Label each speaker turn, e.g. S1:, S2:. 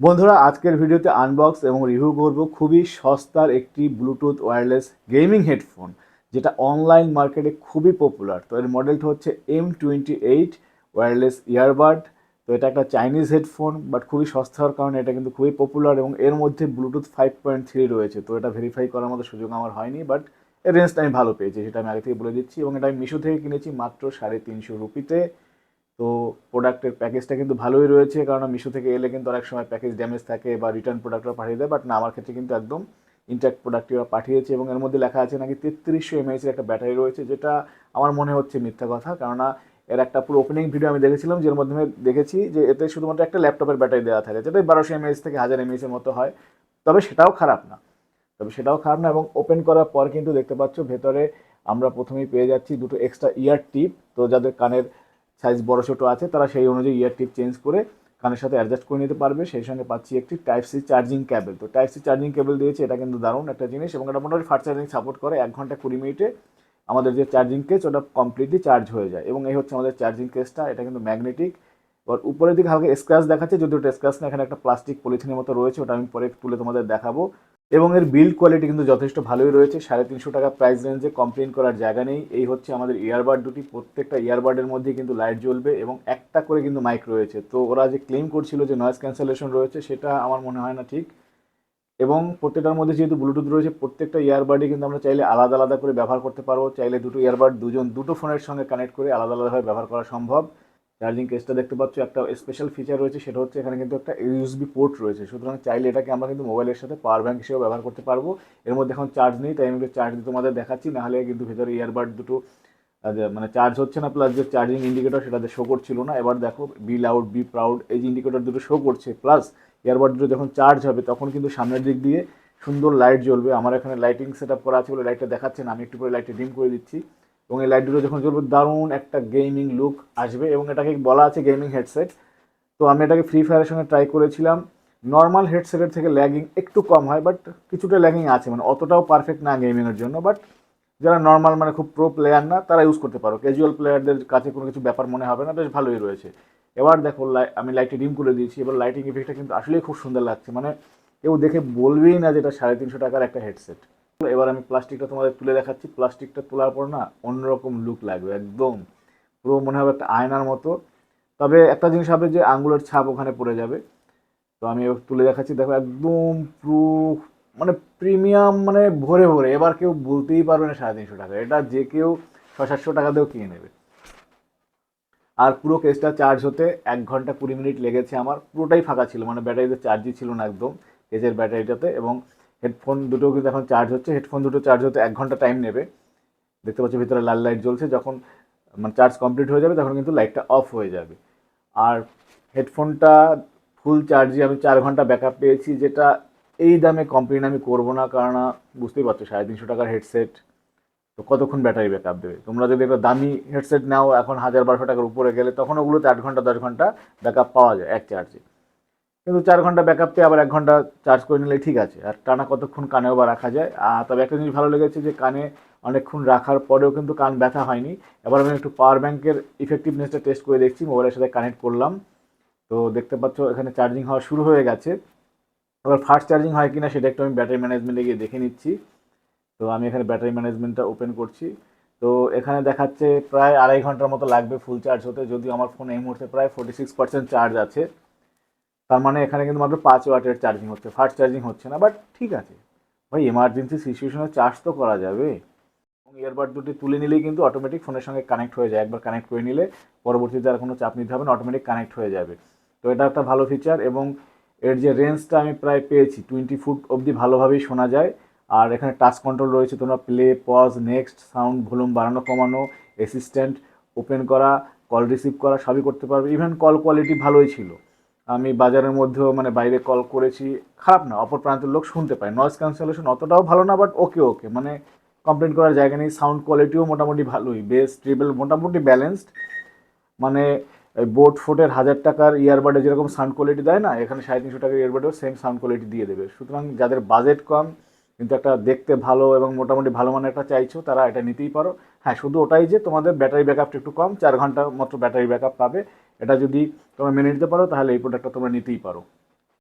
S1: বন্ধুরা, আজকের ভিডিওতে আনবক্স এবং রিভিউ করব খুবই সস্তার একটি ব্লুটুথ ওয়্যারলেস গেমিং হেডফোন যেটা অনলাইন মার্কেটে খুবই পপুলার তো এর মডেলটা হচ্ছে M twenty eight wireless earbud তো এটা একটা চাইনিজ হেডফোন বাট খুবই সস্তা হওয়ার কারণে এটা কিন্তু খুবই পপুলার এবং এর মধ্যে ব্লুটুথ ফাইভ পয়েন্ট থ্রি রয়েছে। তো এটা ভেরিফাই করার মতো সুযোগ আমার হয়নি বাট এর রেঞ্জটা আমি ভালো পেয়েছি, সেটা আমি আগে থেকে বলে দিচ্ছি। এবং এটা আমি মিশো থেকে কিনেছি মাত্র সাড়ে তিনশো রুপিতে। তো প্রোডাক্টের প্যাকেজটা কিন্তু ভালোই রয়েছে কারণ মিশো থেকে এলে কিন্তু অনেক সময় প্যাকেজ ড্যামেজ থাকে বা রিটার্ন প্রোডাক্টরা পাঠিয়ে দেয় বাট না, আমার ক্ষেত্রে কিন্তু একদম ইনট্যাক্ট প্রোডাক্টই ওরা পাঠিয়েছে এবং এর মধ্যে লেখা আছে নাকি তেত্রিশশো এমএএচের একটা ব্যাটারি রয়েছে, যেটা আমার মনে হচ্ছে মিথ্যা কথা, কেননা এর একটা পুরো ওপেনিং ভিডিও আমি দেখেছিলাম, যার মাধ্যমে দেখেছি যে এতে শুধুমাত্র একটা ল্যাপটপের ব্যাটারি দেওয়া থাকে যেটা বারোশো এমএএচ থেকে হাজার এমএএচের মতো হয়, তবে সেটাও খারাপ না। তবে সেটাও খারাপ না এবং ওপেন করার পর কিন্তু দেখতে পাচ্ছ ভেতরে আমরা প্রথমেই পেয়ে যাচ্ছি দুটো এক্সট্রা ইয়ার টিপ তো যাদের কানের সাইজ বড় ছোটো আছে, তারা সেই অনুযায়ী ইয়ার টিপ চেঞ্জ করে কানের সাথে অ্যাডজাস্ট করে নিতে পারবে। সেই সঙ্গে পাচ্ছি একটি টাইপ সি চার্জিং কেবল তো টাইপ সি চার্জিং কেবল দিয়েছে, এটা কিন্তু দারুণ একটা জিনিস এবং এটা মোটামুটি ফাস্ট চার্জিং সাপোর্ট করে এক ঘণ্টা কুড়ি মিনিটে আমাদের যে চার্জিং কেস ওটা কমপ্লিটলি চার্জ হয়ে যায় এবং এই হচ্ছে আমাদের চার্জিং কেসটা এটা কিন্তু ম্যাগনেটিক এবার উপরের দিকে হালকা স্ক্র্যাচ দেখাচ্ছে যদি ওটা স্ক্র্যাচ না, এখানে একটা প্লাস্টিক পলিথিনের মতো রয়েছে, ওটা আমি পরে তুলে তোমাদের দেখাবো। এবং এর বিল্ড কোয়ালিটি কিন্তু যথেষ্ট ভালোই রয়েছে। সাড়ে তিনশো টাকা প্রাইস রেঞ্জে কমপ্লেন করার জায়গা নেই। এই হচ্ছে আমাদের ইয়ারবাড দুটি। প্রত্যেকটা ইয়ারবাডের মধ্যে কিন্তু লাইট জ্বলবে এবং একটা করে কিন্তু মাইক রয়েছে। তো ওরা যে ক্লেম করছিল যে নয়েজ ক্যান্সেলেশন রয়েছে, সেটা আমার মনে হয় না ঠিক। এবং প্রত্যেকটার মধ্যে যেহেতু ব্লুটুথ রয়েছে, প্রত্যেকটা ইয়ারবাডই কিন্তু আমরা চাইলে আলাদা আলাদা করে ব্যবহার করতে পারব। চাইলে দুটো ইয়ারবাড দুজন, দুটো ফোনের সঙ্গে কানেক্ট করে আলাদা আলাদাভাবে ব্যবহার করা সম্ভব। চার্জিং কেসটা দেখতে পাচ্ছ, একটা স্পেশাল ফিচার রয়েছে, সেটা হচ্ছে এখানে কিন্তু একটা ইউএসবি পোর্ট রয়েছে। সুতরাং চাইলে এটাকে আমরা কিন্তু মোবাইলের সাথে পাওয়ার ব্যাঙ্ক হিসেবে ব্যবহার করতে পারব। এর মধ্যে এখন চার্জ নেই, তাই আমি একটু চার্জ তোমাদের দেখাচ্ছি নাহলে কিন্তু ভেতরে ইয়ারবাড দুটো মানে চার্জ হচ্ছে না প্লাস যে চার্জিং ইন্ডিকেটর সেটাতে শো করছিল না। এবার দেখো বি লাউড বি প্রাউড এই যে ইন্ডিকেটর দুটো শো করছে প্লাস ইয়ারবাড দুটো যখন চার্জ হবে, তখন কিন্তু সামনের দিক দিয়ে সুন্দর লাইট জ্বলবে। আমার এখানে লাইটিং সেট আপ করা আছে বলে লাইটটা দেখাচ্ছে না, আমি একটু করে লাইটটা ডিম করে দিচ্ছি। এবং এই লাইটগুলো যখন জ্বলবে, দারুণ একটা গেমিং লুক আসবে এবং এটাকে বলা আছে গেমিং হেডসেট তো আমি এটাকে ফ্রি ফায়ারের সঙ্গে ট্রাই করেছিলাম। নর্মাল হেডসেটের থেকে ল্যাগিং একটু কম হয় বাট কিছুটা ল্যাগিং আছে। মানে অতটাও পারফেক্ট না গেমিংয়ের জন্য বাট যারা নর্মাল মানে খুব প্রো প্লেয়ার না, তারা ইউজ করতে পারো। ক্যাজুয়াল প্লেয়ারদের কাছে কোনো কিছু ব্যাপার মনে হবে না, বেশ ভালোই রয়েছে। এবার দেখো আমি লাইটটি ডিম করে দিয়েছি। এবার লাইটিং ইফেক্টটা কিন্তু আসলেই খুব সুন্দর লাগছে। মানে কেউ দেখে বলবেই না যেটা সাড়ে তিনশো টাকার একটা হেডসেট এবার আমি প্লাস্টিকটা তোমাদের তুলে দেখাচ্ছি। প্লাস্টিকটা তোলার পর না অন্যরকম লুক লাগবে, একদম পুরো মনে হবে একটা আয়নার মতো। তবে একটা জিনিস হবে যে আঙ্গুলের ছাপ ওখানে পড়ে যাবে। তো আমি তুলে দেখাচ্ছি, দেখো একদম পুরো মানে প্রিমিয়াম মানে ভরে ভরে, এবার কেউ বলতেই পারবে না সাড়ে তিনশো টাকা। এটা যে কেউ ছয় সাতশো টাকা দিয়েও কিনে নেবে। আর পুরো কেসটা চার্জ হতে এক ঘণ্টা কুড়ি মিনিট লেগেছে আমার। পুরোটাই ফাঁকা ছিল মানে ব্যাটারিতে চার্জই ছিল না একদম কেসের ব্যাটারিটাতে এবং হেডফোন দুটো কিন্তু এখন চার্জ হচ্ছে। হেডফোন দুটো চার্জ হতে এক ঘণ্টা টাইম নেবে। দেখতে পাচ্ছি ভিতরে লাল লাইট জ্বলছে। যখন মানে চার্জ কমপ্লিট হয়ে যাবে, তখন কিন্তু লাইটটা অফ হয়ে যাবে। আর হেডফোনটা ফুল চার্জে আমি চার ঘণ্টা ব্যাকআপ পেয়েছি, যেটা এই দামে কমপ্লেন আমি করব না, কারণ বুঝতেই পারছ, সাড়ে তিনশো টাকার হেডসেট তো কতক্ষণ ব্যাটারি ব্যাকআপ দেবে? তোমরা যদি একটা দামি হেডসেট নাও, এখন হাজার বারোশো টাকার উপরে গেলে, তখন ওগুলোতে আট ঘণ্টা, দশ ঘণ্টা ব্যাকআপ পাওয়া যায় এক চার্জে কিন্তু চার ঘণ্টা ব্যাকআপ পেয়ে আবার এক ঘণ্টা চার্জ করে নিলে ঠিক আছে। আর টানা কতক্ষণ কানেও বা রাখা যায়? আর তবে একটা জিনিস ভালো লেগেছে যে কানে অনেকক্ষণ রাখার পরেও কিন্তু কান ব্যথা হয়নি। এবার আমি একটু পাওয়ার ব্যাংকের ইফেক্টিভনেসটা টেস্ট করে দেখছি মোবাইলের সাথে কানেক্ট করলাম। তো দেখতে পাচ্ছ এখানে চার্জিং হওয়া শুরু হয়ে গেছে। এবার ফাস্ট চার্জিং হয় কি না সেটা একটু আমি ব্যাটারি ম্যানেজমেন্টে গিয়ে দেখে নিচ্ছি। তো আমি এখানে ব্যাটারি ম্যানেজমেন্টটা ওপেন করছি। তো এখানে দেখাচ্ছে প্রায় আড়াই ঘণ্টার মতো লাগবে ফুল চার্জ হতে। যদিও আমার ফোন এই মুহূর্তে প্রায় ফোর্টি সিক্স পার্সেন্ট চার্জ আছে। তার মানে এখানে কিন্তু মাত্র পাঁচ ওয়াটের চার্জিং হচ্ছে ফাস্ট চার্জিং হচ্ছে না বাট ঠিক আছে। ভাই এমার্জেন্সি সিচুয়েশনে চার্জ তো করা যাবে। এবং ইয়ারবাড দুটি তুলে নিলেই কিন্তু অটোমেটিক ফোনের সঙ্গে কানেক্ট হয়ে যায়, একবার কানেক্ট করে নিলে পরবর্তীতে আর কোনো চাপ নিতে হবে না অটোমেটিক কানেক্ট হয়ে যাবে। তো এটা একটা ভালো ফিচার এবং এর যে রেঞ্জটা আমি প্রায় পেয়েছি টোয়েন্টি ফুট অবধি ভালোভাবেই শোনা যায়। আর এখানে টাচ কন্ট্রোল রয়েছে, তোমরা play pause next sound volume বাড়ানো, কমানো অ্যাসিস্ট্যান্ট ওপেন করা কল রিসিভ করা, সবই করতে পারবে। ইভেন কল কোয়ালিটি ভালোই ছিল। আমি বাজারের মধ্যেও মানে বাইরে কল করেছি। খারাপ না, অপর প্রান্তের লোক শুনতে পায়। নয়েজ ক্যান্সেলেশন অতটাও ভালো না বাট ওকে ওকে মানে কমপ্লেন করার জায়গা নেই। সাউন্ড কোয়ালিটিও মোটামুটি ভালোই। বেস ট্রিবল মোটামুটি ব্যালেন্সড মানে বোট ফোটের হাজার টাকার ইয়ারবাডে যেরকম সাউন্ড কোয়ালিটি দেয় না, এখানে সাড়ে তিনশো টাকার ইয়ারবাডেও সেম সাউন্ড কোয়ালিটি দিয়ে দেবে। সুতরাং যাদের বাজেট কম, কিন্তু একটা দেখতে ভালো এবং মোটামুটি ভালো মানের একটা চাইছো, তারা এটা নিতেই পারো। হ্যাঁ শুধু ওটাই যে তোমাদের ব্যাটারি ব্যাকআপটা একটু কম, চার ঘণ্টা মাত্র ব্যাটারি ব্যাকআপ পাবে। এটা যদি তোমরা মেনে নিতে পারো তাহলে এই প্রোডাক্টটা তোমরা নিতেই পারো।